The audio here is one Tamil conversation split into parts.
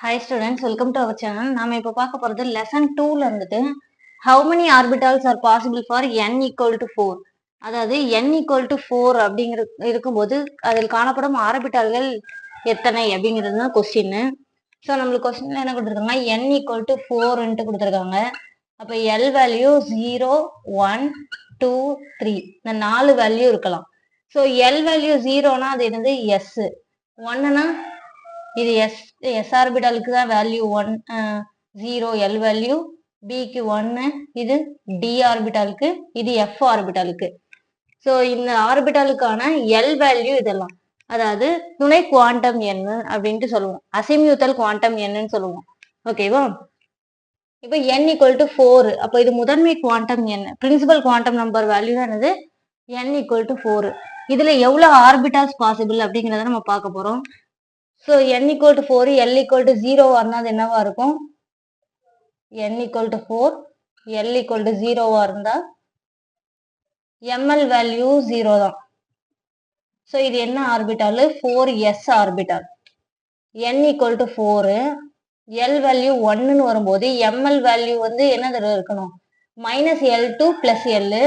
Hi students welcome to our channel நாம இப்போ பார்க்க போறது லெசன் டூல இருந்துட்டு how many orbitals are possible for N equal to four அதாவது என் ஈக்குவல் டு ஃபோர் அப்படிங்கிற இருக்கும்போது அதில் காணப்படும் ஆர்பிட்டால்கள் எத்தனை அப்படிங்கிறது தான் கொஸ்டின் ஸோ நம்மளுக்கு கொஸ்டின்ல என்ன கொடுத்துருக்காங்க? என் ஈக்குவல் டு ஃபோர்ன்ட்டு கொடுத்துருக்காங்க. அப்போ L value zero one two three இந்த நாலு வேல்யூ இருக்கலாம். ஸோ எல் வேல்யூ ஜீரோனா அது என்னது? எஸ் ஒன்னுனா இது எஸ் எஸ் தான் value one zero L value பிக்கு ஒன்னு இது டி ஆர்பிட்டலுக்கு இது எஃப் ஆர்பிட்டலுக்கு ஸோ இந்த ஆர்பிட்டலுக்கான எல் வேல்யூ இதெல்லாம் அதாவது துணை குவாண்டம் எண் அப்படின்ட்டு சொல்லுவோம். அசிமியூத்தல் குவாண்டம் எண்ணுன்னு சொல்லுவோம். ஓகேவா இப்போ என் ஈக்குவல் டு ஃபோர் அப்போ இது முதன்மை குவாண்டம் எண் பிரின்சிபல் குவாண்டம் நம்பர் வேல்யூ தான் என்னது? என் ஈக்குவல் டு ஃபோர் இதுல எவ்வளவு ஆர்பிட்டால்ஸ் பாசிபிள் அப்படிங்கிறத நம்ம பார்க்க போறோம். So N equal to four L equal to ஜீரோவா இருந்தால் அது என்னவா இருக்கும்? N equal to four L equal to ஜீரோவா இருந்தால் எம்எல் வேல்யூ ஜீரோ தான். ஸோ இது என்ன orbital four S orbital N equal to four L value ஒன்னுன்னு வரும்போது எம்எல் வேல்யூ வந்து என்ன தடவை இருக்கணும்? Minus L two plus L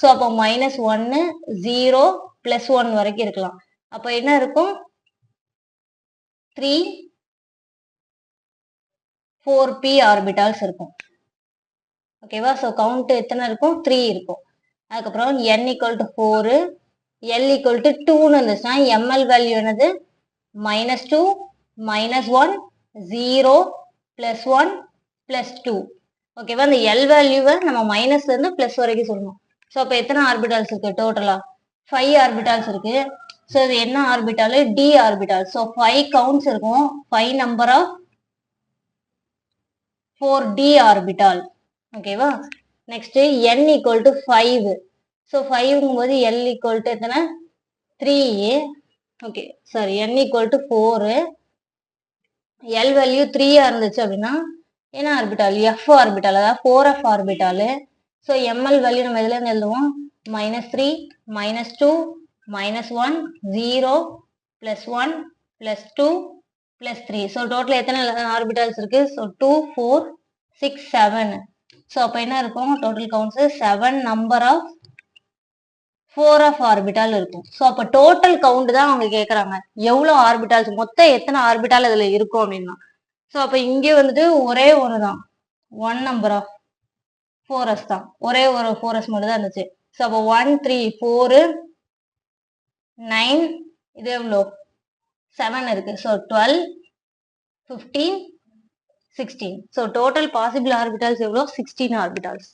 so அப்போ மைனஸ் ஒன்னு ஜீரோ பிளஸ் ஒன் வரைக்கும் இருக்கலாம். அப்போ என்ன இருக்கும்? த்ரீ ஃபோர் பி ஆர்பிட்டால்ஸ் இருக்கும். ஓகேவா ஸோ கவுண்ட் எத்தனை இருக்கும்? த்ரீ இருக்கும். அதுக்கப்புறம் N equal to four L equal to டூன்னு இருந்துச்சுன்னா எம்எல் வேல்யூ என்னது? Minus two minus one zero plus one plus two ஓகேவா இந்த எல் வேல்யூவை நம்ம மைனஸ்லேருந்து ப்ளஸ் வரைக்கும் சொல்லணும். ஸோ அப்போ எத்தனை ஆர்பிட்டால்ஸ் இருக்குது டோட்டலாக ஃபைவ் ஆர்பிட்டால்ஸ் இருக்குது ஸோ இது என்ன orbital D orbital so five counts இருக்கும். Five number of four D orbital ஓகேவா next N equal to five so ஃபைவ்ங்கும் போது எல் ஈக்குவல் டு எத்தனை? Three okay sorry N equal to four L value த்ரீயா இருந்துச்சு அப்படின்னா என்ன ஆர்பிட்டால் எஃப் ஆர்பிட்டால் அதாவது four F orbital so ML value நம்ம எதுலேருந்து எழுதுவோம்? Minus three minus two minus one zero plus one plus two plus three so total எத்தனை ஆர்பிட்டால்ஸ் இருக்கு? So two four six seven so அப்போ என்ன இருக்கும்? Total counts seven number of four of orbital இருக்கும். ஸோ அப்போ டோட்டல் கவுண்ட் தான் அவங்க கேட்குறாங்க எவ்வளோ ஆர்பிட்டால்ஸ் மொத்தம் எத்தனை ஆர்பிட்டால் இதில் இருக்கும் அப்படின்னா? ஸோ அப்போ இங்கே வந்துட்டு ஒரே ஒன்று தான். ஒன் நம்பர் ஆஃப் ஃபோரஸ் தான். ஒரே ஒரு ஃபோரஸ் மட்டும் தான் இருந்துச்சு. ஸோ அப்போ ஒன் த்ரீ ஃபோரு நைன் இது எவ்வளோ? செவன் இருக்கு. So twelve fifteen sixteen so total possible orbitals எவ்வளோ? Sixteen orbitals